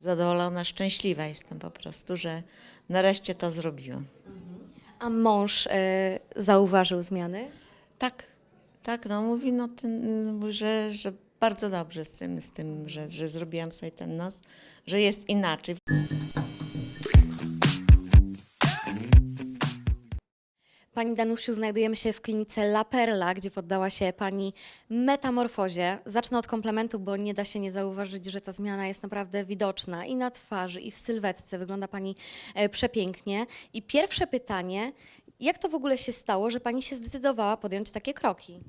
Zadowolona, szczęśliwa jestem po prostu, że nareszcie to zrobiłam. A mąż e, zauważył zmiany? Tak, tak, no mówi, no ten, że, że bardzo dobrze z tym, z tym że, że zrobiłam sobie ten nos, że jest inaczej. Pani Danusiu, znajdujemy się w klinice La Perla, gdzie poddała się Pani metamorfozie. Zacznę od komplementu, bo nie da się nie zauważyć, że ta zmiana jest naprawdę widoczna i na twarzy, i w sylwetce. Wygląda Pani e, przepięknie. I pierwsze pytanie, jak to w ogóle się stało, że Pani się zdecydowała podjąć takie kroki?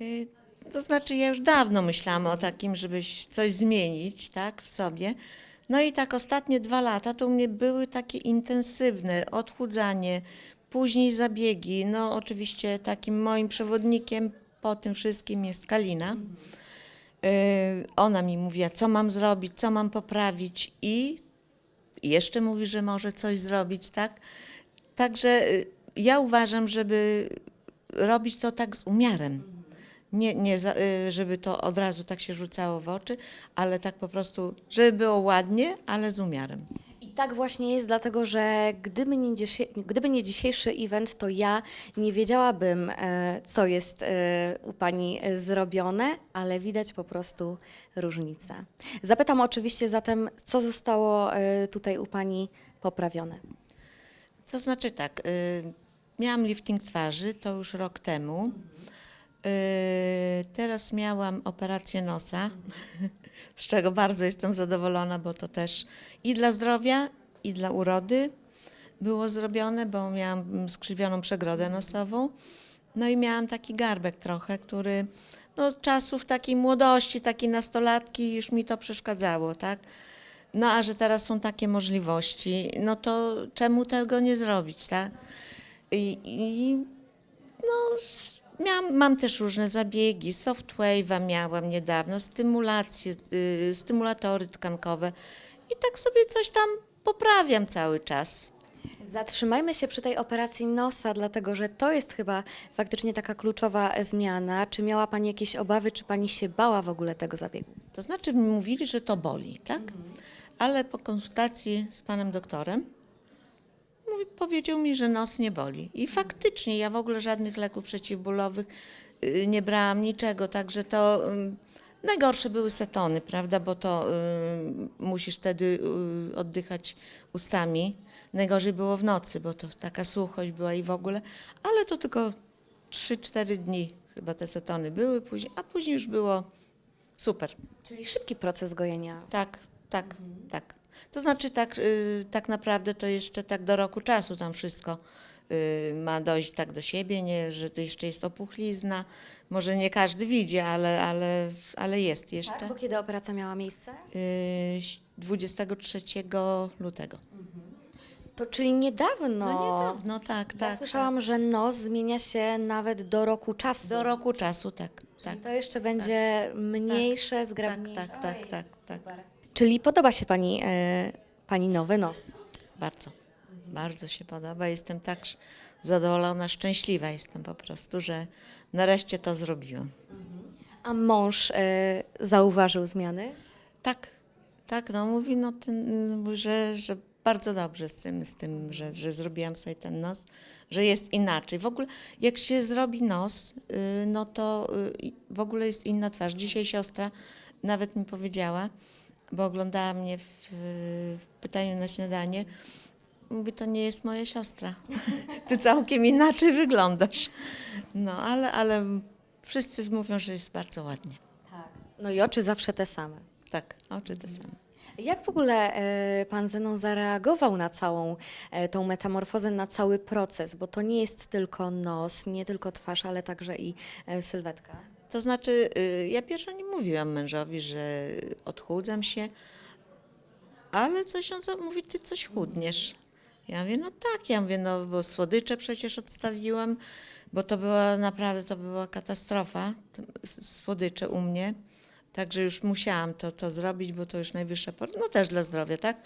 Y, To znaczy, ja już dawno myślałam o takim, żeby coś zmienić, tak, w sobie. No i tak ostatnie dwa lata to u mnie były takie intensywne odchudzanie, później zabiegi. No oczywiście takim moim przewodnikiem po tym wszystkim jest Kalina. Y, Ona mi mówiła, co mam zrobić, co mam poprawić i jeszcze mówi, że może coś zrobić, tak? Także y, ja uważam, żeby robić to tak z umiarem. Nie, nie y, żeby to od razu tak się rzucało w oczy, ale tak po prostu, żeby było ładnie, ale z umiarem. Tak właśnie jest, dlatego że gdyby nie, dzisiaj, gdyby nie dzisiejszy event, to ja nie wiedziałabym, e, co jest e, u Pani e, zrobione, ale widać po prostu różnicę. Zapytam oczywiście zatem, co zostało tutaj u Pani poprawione. To znaczy tak, miałam lifting twarzy, to już rok temu. Teraz miałam operację nosa, z czego bardzo jestem zadowolona, bo to też i dla zdrowia, i dla urody było zrobione, bo miałam skrzywioną przegrodę nosową. No i miałam taki garbek trochę, który no, z czasów takiej młodości, takiej nastolatki już mi to przeszkadzało, tak? No a że teraz są takie możliwości, no to czemu tego nie zrobić, tak? I, i no, miałam, mam też różne zabiegi, softwave'a miałam niedawno, stymulacje, y, stymulatory tkankowe i tak sobie coś tam poprawiam cały czas. Zatrzymajmy się przy tej operacji nosa, dlatego że to jest chyba faktycznie taka kluczowa zmiana. Czy miała Pani jakieś obawy, czy Pani się bała w ogóle tego zabiegu? To znaczy mi mówili, że to boli, tak? Ale po konsultacji z panem doktorem mówi, powiedział mi, że nos nie boli. I faktycznie ja w ogóle żadnych leków przeciwbólowych y, nie brałam, niczego, także to najgorsze były setony, prawda, bo to musisz wtedy y, oddychać ustami. Najgorzej było w nocy, bo to taka suchość była i w ogóle, ale to tylko 3-4 dni chyba te setony były później, a później już było super. Czyli szybki proces gojenia. Tak, tak, tak. To znaczy tak, y, tak naprawdę to jeszcze tak do roku czasu tam wszystko y, ma dojść tak do siebie, nie, że to jeszcze jest opuchlizna. Może nie każdy widzi, ale, ale, ale jest jeszcze. Tak? Bo kiedy operacja miała miejsce? Y, 23 lutego. To czyli niedawno. No niedawno, tak, Ja tak. słyszałam, że nos zmienia się nawet do roku czasu. Do roku czasu, tak, tak. To jeszcze będzie mniejsze, Tak, zgrabniejsze. tak, tak, tak, tak. Czyli podoba się Pani, e, pani nowy nos? Bardzo, bardzo się podoba. Jestem tak zadowolona, szczęśliwa jestem po prostu, że nareszcie to zrobiłam. A mąż e, zauważył zmiany? Tak, tak, no mówi, no ten, że, że bardzo dobrze z tym, z tym że, że zrobiłam sobie ten nos, że jest inaczej. W ogóle jak się zrobi nos, y, no to y, w ogóle jest inna twarz. Dzisiaj siostra nawet mi powiedziała, bo oglądała mnie w, w pytaniu na śniadanie, mówi, to nie jest moja siostra. Ty całkiem inaczej wyglądasz. No, ale, ale wszyscy mówią, że jest bardzo ładnie. Tak. No i oczy zawsze te same. Tak, oczy te same. Jak w ogóle e, pan Zenon zareagował na całą e, tą metamorfozę, na cały proces? Bo to nie jest tylko nos, nie tylko twarz, ale także i e, sylwetka. To znaczy, y, ja pierwszo nie mówiłam mężowi, że odchudzam się, ale coś on mówi, ty coś chudniesz. Ja mówię, no tak, ja mówię, no bo słodycze przecież odstawiłam, bo to była naprawdę, to była katastrofa, słodycze u mnie. Także już musiałam to, to zrobić, bo to już najwyższa pora, no też dla zdrowia, tak?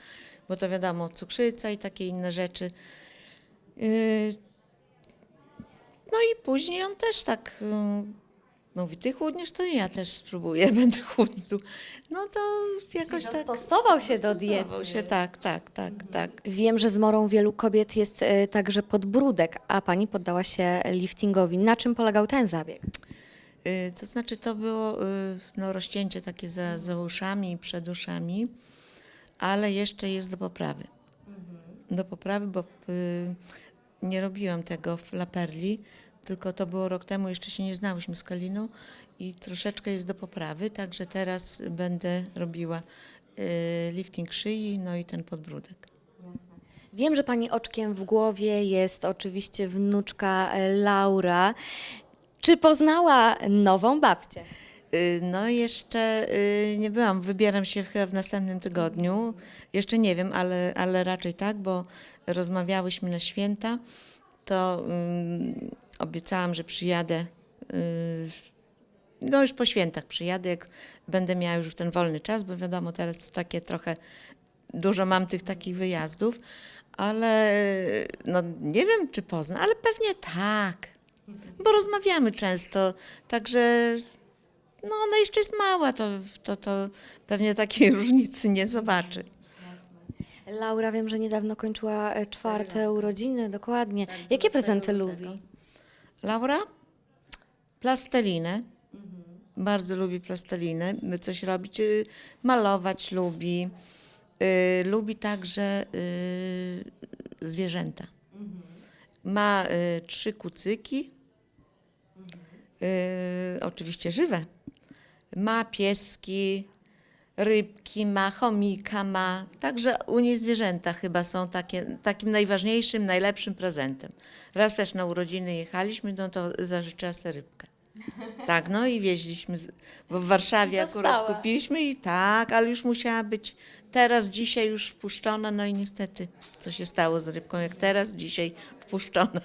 Bo to wiadomo, cukrzyca i takie inne rzeczy. Yy, No i później on też tak, yy, Mówi, ty chudniesz, to i ja też spróbuję, będę chudł. No to jakoś tak... Dostosował się do diety. Dostosował się, tak, tak, tak, tak. Wiem, że zmorą wielu kobiet jest e, także podbródek, a pani poddała się liftingowi. Na czym polegał ten zabieg? Y, To znaczy to było y, no, rozcięcie takie za, za uszami i przed uszami, ale jeszcze jest do poprawy. Do poprawy, bo y, nie robiłam tego w Laperli, tylko to było rok temu, jeszcze się nie znałyśmy z Kaliną i troszeczkę jest do poprawy, także teraz będę robiła y, lifting szyi, no i ten podbródek. Wiem, że pani oczkiem w głowie jest oczywiście wnuczka e, Laura. Czy poznała nową babcię? Y, No jeszcze y, nie byłam, wybieram się chyba w następnym tygodniu. Jeszcze nie wiem, ale, ale raczej tak, bo rozmawiałyśmy na święta, to mm, obiecałam, że przyjadę, y, no już po świętach przyjadę, jak będę miała już ten wolny czas, bo wiadomo, teraz to takie trochę, dużo mam tych takich wyjazdów, ale y, no nie wiem, czy pozna, ale pewnie tak, bo rozmawiamy często, także no ona jeszcze jest mała, to, to, to pewnie takiej różnicy nie zobaczy. Laura wiem, że niedawno kończyła e, czwarte urodziny, dokładnie. Jakie prezenty lubi? Laura? Plastelinę. Bardzo lubi plastelinę, by coś robić. Malować lubi. Y, lubi także y, zwierzęta. Ma y, trzy kucyki. Oczywiście żywe. Ma pieski, rybki, ma chomika, ma. Także u niej zwierzęta chyba są takie, takim najważniejszym, najlepszym prezentem. Raz też na urodziny jechaliśmy, no to zażyczyła sobie rybkę. Tak, no i wieźliśmy, z- bo w Warszawie akurat kupiliśmy i tak, ale już musiała być teraz, dzisiaj już wpuszczona, no i niestety, co się stało z rybką, jak teraz, dzisiaj wpuszczona.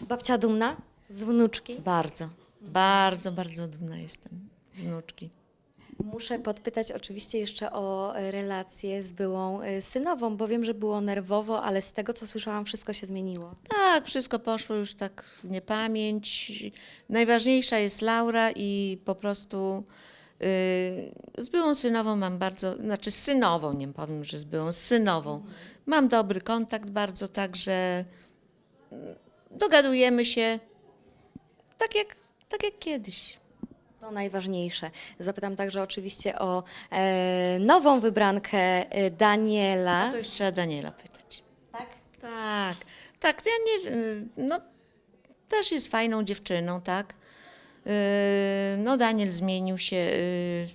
Babcia dumna z wnuczki? Bardzo, bardzo, bardzo dumna jestem z wnuczki. Muszę podpytać oczywiście jeszcze o e, relację z byłą e, synową, bo wiem, że było nerwowo, ale z tego co słyszałam, wszystko się zmieniło. Tak, wszystko poszło już tak w niepamięć. Najważniejsza jest Laura i po prostu yy, z byłą synową mam bardzo, znaczy z synową, nie powiem, że z byłą, z synową. Mam dobry kontakt bardzo, także mm, dogadujemy się tak jak, tak jak kiedyś. To najważniejsze. Zapytam także oczywiście o e, nową wybrankę e, Daniela. To już trzeba Daniela pytać. Tak? Tak, tak, to ja nie no też jest fajną dziewczyną, tak. Yy, No Daniel zmienił się yy,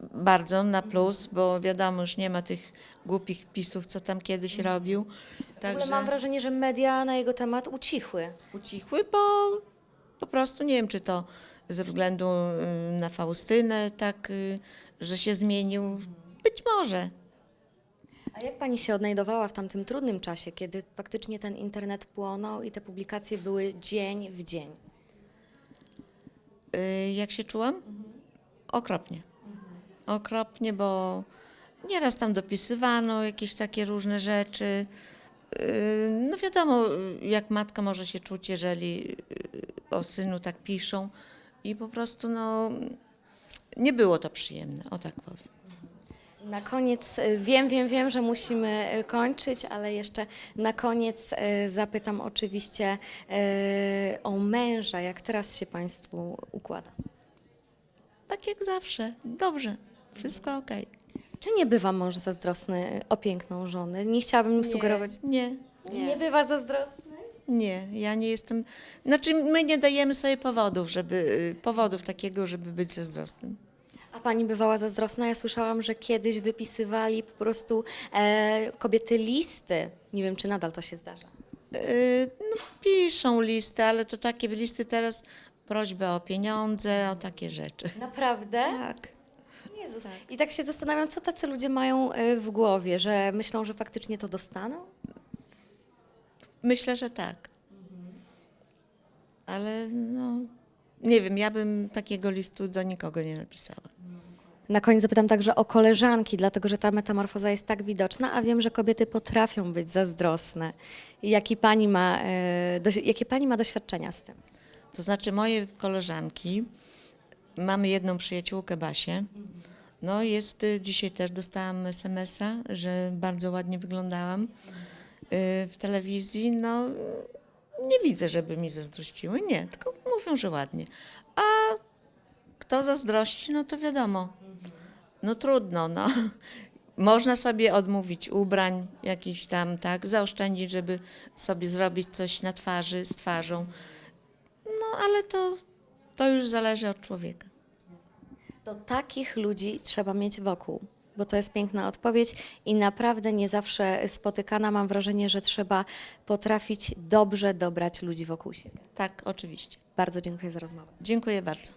bardzo na plus, bo wiadomo, już nie ma tych głupich pisów, co tam kiedyś robił. W ogóle mam wrażenie, że media na jego temat ucichły. ucichły, bo po prostu nie wiem, czy to ze względu yy, na Faustynę, tak, yy, że się zmienił. Być może. A jak pani się odnajdowała w tamtym trudnym czasie, kiedy faktycznie ten internet płonął i te publikacje były dzień w dzień? Y, Jak się czułam? Okropnie. Okropnie, bo nieraz tam dopisywano jakieś takie różne rzeczy. Y, No wiadomo, y, jak matka może się czuć, jeżeli y, o synu tak piszą. I po prostu no, nie było to przyjemne, o tak powiem. Na koniec, y, wiem, wiem, wiem, że musimy y, kończyć, ale jeszcze na koniec y, zapytam oczywiście o męża, jak teraz się Państwu układa. Tak jak zawsze, dobrze, wszystko okej. Czy nie bywa mąż zazdrosny o piękną żonę? Nie chciałabym sugerować. Nie, Nie. bywa zazdrosny? Nie, ja nie jestem. Znaczy, my nie dajemy sobie powodów, żeby y, powodów takiego, żeby być zazdrosnym. A pani bywała zazdrosna? Ja słyszałam, że kiedyś wypisywali po prostu e, kobiety listy. Nie wiem, czy nadal to się zdarza. Yy, No, piszą listy, ale to takie listy teraz, prośby o pieniądze, o takie rzeczy. Naprawdę? Tak. Jezus. I tak się zastanawiam, co tacy ludzie mają e, w głowie, że myślą, że faktycznie to dostaną? Myślę, że tak. Ale no, nie wiem, ja bym takiego listu do nikogo nie napisała. Na koniec zapytam także o koleżanki, dlatego że ta metamorfoza jest tak widoczna, a wiem, że kobiety potrafią być zazdrosne. Jaki pani ma, e, doś- jakie pani ma doświadczenia z tym? To znaczy moje koleżanki, mamy jedną przyjaciółkę Basię, no jest, y, dzisiaj też dostałam SMS-a, że bardzo ładnie wyglądałam w telewizji, no nie widzę, żeby mi zazdrościły, nie, tylko mówią, że ładnie. A kto zazdrości, no to wiadomo, no trudno, no. Można sobie odmówić ubrań jakichś tam, tak, zaoszczędzić, żeby sobie zrobić coś na twarzy, z twarzą. No ale to, to już zależy od człowieka. To takich ludzi trzeba mieć wokół, bo to jest piękna odpowiedź i naprawdę nie zawsze spotykana. Mam wrażenie, że trzeba potrafić dobrze dobrać ludzi wokół siebie. Tak, oczywiście. Bardzo dziękuję za rozmowę. Dziękuję bardzo.